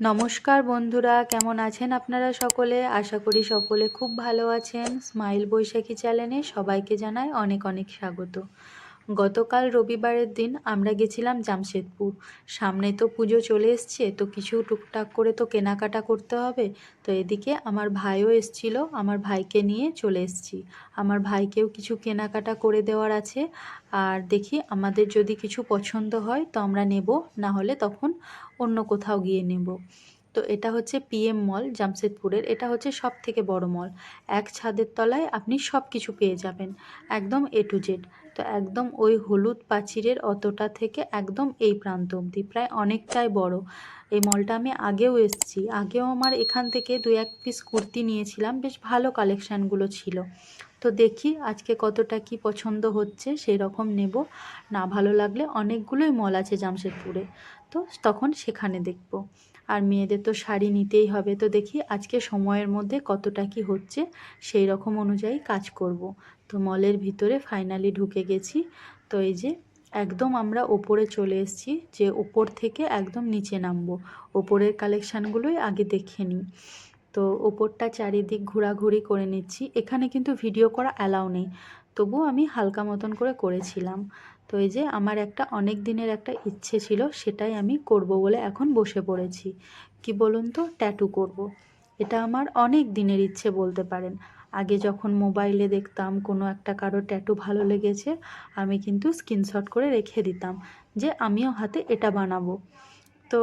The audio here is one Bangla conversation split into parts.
নমস্কার বন্ধুরা, কেমন আছেন আপনারা সকলে? আশা করি সকলে খুব ভালো আছেন। স্মাইল বৈশাখী চ্যানেলে সবাইকে জানাই অনেক অনেক স্বাগত। গতকাল রবিবারের দিন আমরা গেছিলাম জামশেদপুর। সামনে তো পুজো চলে এসছে, তো কিছু টুকটাক করে তো কেনাকাটা করতে হবে। তো এদিকে আমার ভাইও এসছিল, আমার ভাইকে নিয়ে চলে এসছি। আমার ভাইকেও কিছু কেনাকাটা করে দেওয়ার আছে। আর দেখি আমাদের যদি কিছু পছন্দ হয় তো আমরা নেব, না হলে তখন অন্য কোথাও গিয়ে নেব। তো এটা হচ্ছে পিএম মল জামশেদপুরের, এটা হচ্ছে সব থেকে বড় মল। এক ছাদের তলায় আপনি সব কিছু পেয়ে যাবেন, একদম এ টু জেড তো একদম ওই হলুদ পাচিরের অতটা থেকে একদম এই প্রান্ত অবধি, প্রায় অনেকটাই বড়। এই মলটা আমি আগেও এসেছি। আগেও আমার এখান থেকে দু এক পিস কুর্তি নিয়েছিলাম, বেশ ভালো কালেকশানগুলো ছিল। তো দেখি আজকে কতটা কি পছন্দ হচ্ছে সেই রকম নেব। না ভালো লাগলে অনেকগুলোই মল আছে জামশেদপুরে। তো তখন সেখানে দেখব। আর মেয়েদের তো শাড়ি নিতেই হবে। তো দেখি আজকে সময়ের মধ্যে কতটা কি হচ্ছে সেই রকম অনুযায়ী কাজ করব। তো মলের ভিতরে ফাইনালি ঢুকে গেছি। তো এই যে একদম আমরা ওপরে চলে এসেছি, যে ওপর থেকে একদম নিচে নামবো। ওপরের কালেকশানগুলোই আগে দেখে নিই। তো ওপরটা চারিদিক ঘোরাঘুরি করে নিচ্ছি। এখানে কিন্তু ভিডিও করা অ্যালাউ নেই। তবু আমি হালকা মতন করে করেছিলাম। তো এই যে আমার একটা অনেক দিনের একটা ইচ্ছে ছিল, সেটাই আমি করব বলে এখন বসে পড়েছি। কি বলুন তো? ট্যাটু করব। এটা আমার অনেক দিনের ইচ্ছে বলতে পারেন। আগে যখন মোবাইলে দেখতাম কোনো একটা কারও ট্যাটু ভালো লেগেছে, আমি কিন্তু স্ক্রিনশট করে রেখে দিতাম যে আমিও হাতে এটা বানাবো। তো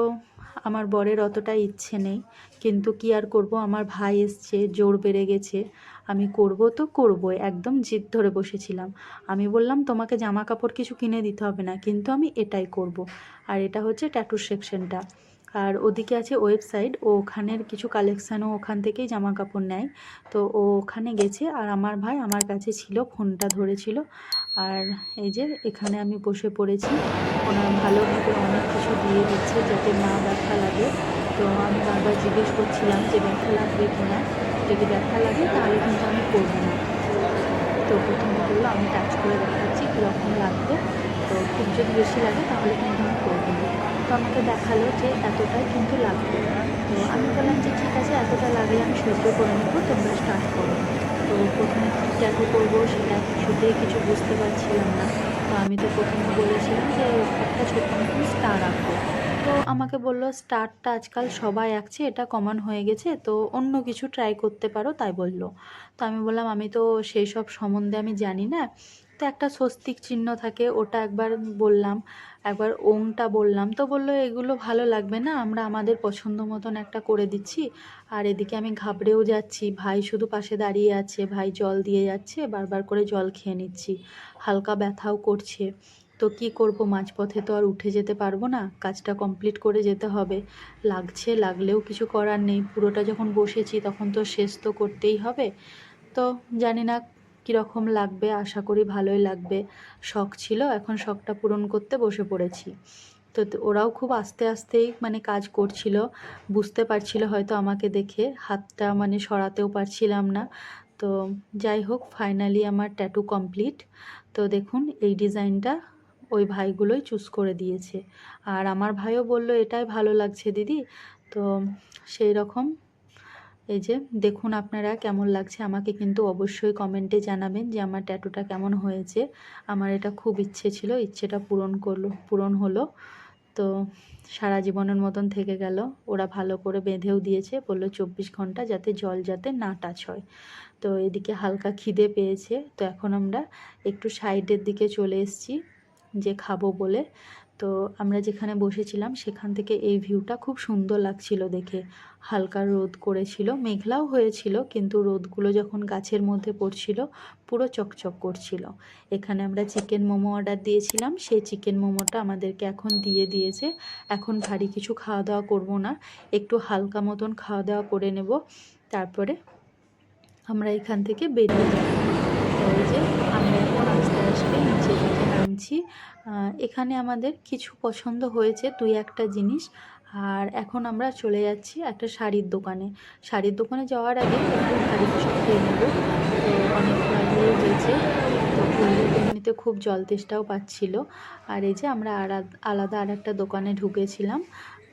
আমার বরের অতটা ইচ্ছে নেই, কিন্তু কি আর করব? আমার ভাই এসছে, জোর বেড়ে গেছে। আমি করব তো করবই, একদম জিদ ধরে বসেছিলাম। আমি বললাম, তোমাকে জামা কাপড় কিছু কিনে দিতে হবে না, কিন্তু আমি এটাই করব। আর এটা হচ্ছে ট্যাটু সেকশনটা আর ওদিকে আছে ওয়েবসাইট ও ওখানের কিছু কালেকশানও ওখান থেকেই জামা কাপড় নেয়। তো ও ওখানে গেছে আর আমার ভাই আমার কাছে ছিল, ফোনটা ধরেছিল। আর এই যে এখানে আমি বসে পড়েছি। ওনার ভালোভাবে অনেক কিছু দিয়ে দিচ্ছে যাতে না ব্যথা লাগে। তো আমি বারবার জিজ্ঞেস করছিলাম যে ব্যথা লাগবে কি না? যদি ব্যথা লাগে তাহলে কিন্তু আমি করব না। তো প্রথমে বলল, আমি টাচ করে দেখাচ্ছি কীরকম লাগবে। তো খুব যদি বেশি লাগে তাহলে কিন্তু আমি করব তো আমাকে দেখাল যে এতটাই কিন্তু লাগবে। তো আমি বললাম যে ঠিক আছে, এতটা লাগলে আমি সহ্য করে নেব, তোমরা স্টার্ট করো। তো প্রথমে ট্যাটু করব সেটা কিছুতেই কিছু বুঝতে পারছিলাম না। তো আমি তো প্রথমে বলেছিলাম যে একটা ছোটো মতন স্টার আঁকবো। তো আমাকে বলল স্টারটা আজকাল সবাই আঁকছে, এটা কমন হয়ে গেছে, তো অন্য কিছু ট্রাই করতে পারো, তাই বলল। তো আমি বললাম, আমি তো সেই সব সম্বন্ধে আমি জানি না। তো একটা স্বস্তিক চিহ্ন থাকে, ওটা একবার বললাম, একবার ওংটা বললাম, তো বলল, এগুলো ভালো লাগবে না, আমরা আমাদের পছন্দ মতন একটা করে দিচ্ছি, আর এদিকে আমি ঘাবড়েও যাচ্ছি, ভাই শুধু পাশে দাঁড়িয়ে আছে, ভাই জল দিয়ে যাচ্ছে, বারবার করে জল খেয়ে নিচ্ছি, হালকা ব্যথাও করছে, তো কি করব, মাঝপথে তো আর উঠে যেতে পারব না, কাজটা কমপ্লিট করে যেতে হবে, লাগছে, লাগলেও কিছু করার নেই, পুরোটা যখন বসেছি তখন তো শেষ তো করতেই হবে, তো জানি না কীরকম লাগবে? আশা করি ভালোই লাগবে। শখ ছিল, এখন শখটা পূরণ করতে বসে পড়েছি। তো ওরাও খুব আস্তে আস্তেই মানে কাজ করছিল। বুঝতে পারছিল হয়তো আমাকে দেখে। হাতটা মানে সরাতেও পারছিলাম না। তো যাই হোক ফাইনালি আমার ট্যাটু কমপ্লিট তো দেখুন, এই ডিজাইনটা ওই ভাইগুলোই চুজ করে দিয়েছে। আর আমার ভাইও বলল, এটাই ভালো লাগছে দিদি। তো সেই রকম এই যে দেখুন আপনারা কেমন লাগছে, আমাকে কিন্তু অবশ্যই কমেন্টে জানাবেন যে আমার ট্যাটুটা কেমন হয়েছে। আমার এটা খুব ইচ্ছে ছিল, ইচ্ছেটা পূরণ করল, পূরণ হলো। তো সারা জীবনের মতন থেকে গেল। ওরা ভালো করে বেঁধেও দিয়েছে, বলল চব্বিশ ঘণ্টা যাতে জল যাতে না টাচ হয়। তো এদিকে হালকা খিদে পেয়েছে। তো এখন আমরা একটু সাইডের দিকে চলে এসেছি, যে খাব বলে। তো আমরা যেখানে বসেছিলাম, সেখান থেকে এই ভিউটা খুব সুন্দর লাগছিল দেখে। হালকা রোদ করেছিল, মেঘলাও হয়েছিল, কিন্তু রোদগুলো যখন গাছের মধ্যে পড়ছিল, পুরো চকচক করছিল। এখানে আমরা চিকেন মোমো অর্ডার দিয়েছিলাম, সেই চিকেন মোমোটা আমাদেরকে এখন দিয়ে দিয়েছে। এখন ভারী কিছু খাওয়া দাওয়া করব না, একটু হালকা মতন খাওয়া দাওয়া করে নেব। তারপরে আমরা এখান থেকে বেরিয়ে যাব। যে, আমরা এখন নামছি এখানে আমাদের কিছু পছন্দ হয়েছে দুই একটা জিনিস। আর এখন আমরা চলে যাচ্ছি একটা শাড়ির দোকানে। শাড়ির দোকানে যাওয়ার আগে ভারী কিছু খেয়ে নেব। তো অনেক তো এমনিতে খুব জল তেষ্টাও পাচ্ছিল। আর এই যে আমরা আলাদা আর একটা দোকানে ঢুকেছিলাম।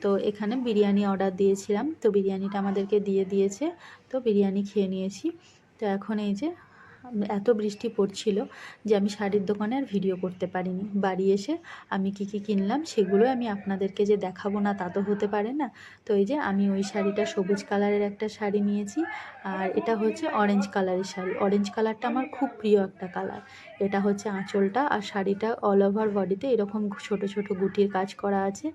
তো এখানে বিরিয়ানি অর্ডার দিয়েছিলাম। তো বিরিয়ানিটা আমাদেরকে দিয়ে দিয়েছে। তো বিরিয়ানি খেয়ে নিয়েছি। তো এখন এই যে এত বৃষ্টি পড়ছিল যে আমি শাড়ির দোকানে আর ভিডিও করতে পারিনি। বাড়ি এসে আমি কি কি কিনলাম সেগুলো আমি আপনাদেরকে যে দেখাবো না তা তো হতে পারে না। তো এই যে আমি ওই শাড়িটা সবুজ কালারের একটা শাড়ি নিয়েছি আর এটা হচ্ছে অরেঞ্জ কালারের শাড়ি। অরেঞ্জ কালারটা আমার খুব প্রিয় একটা কালার এটা হচ্ছে আঁচলটা আর শাড়িটা অল ওভার বডিতে এরকম ছোট ছোট গুটির কাজ করা আছে।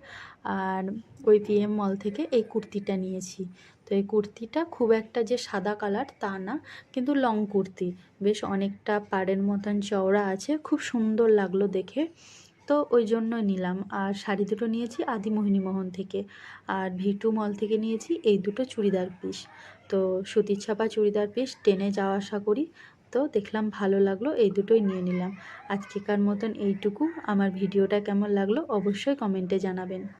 আর ওই পিএম মল থেকে এই কুর্তিটা নিয়েছি। তো এই কুর্তিটা খুব একটা যে সাদা কালার তা না, কিন্তু লং কুর্তি। বেশ অনেকটা পাড়ের মতন চওড়া আছে, খুব সুন্দর লাগল দেখে। তো ওই জন্য নিলাম। আর শাড়ি দুটো নিয়েছি আদি মোহিনীমোহন থেকে। আর ভিটু মল থেকে নিয়েছি এই দুটো চুড়িদার পিস। তো সুতির ছাপা চুড়িদার পিস, টেনে যাওয়া আসা করি। তো দেখলাম ভালো লাগল, এই দুটোই নিয়ে নিলাম। আজকেকার মতন এইটুকু। আমার ভিডিওটা কেমন লাগল অবশ্যই কমেন্টে জানাবেন।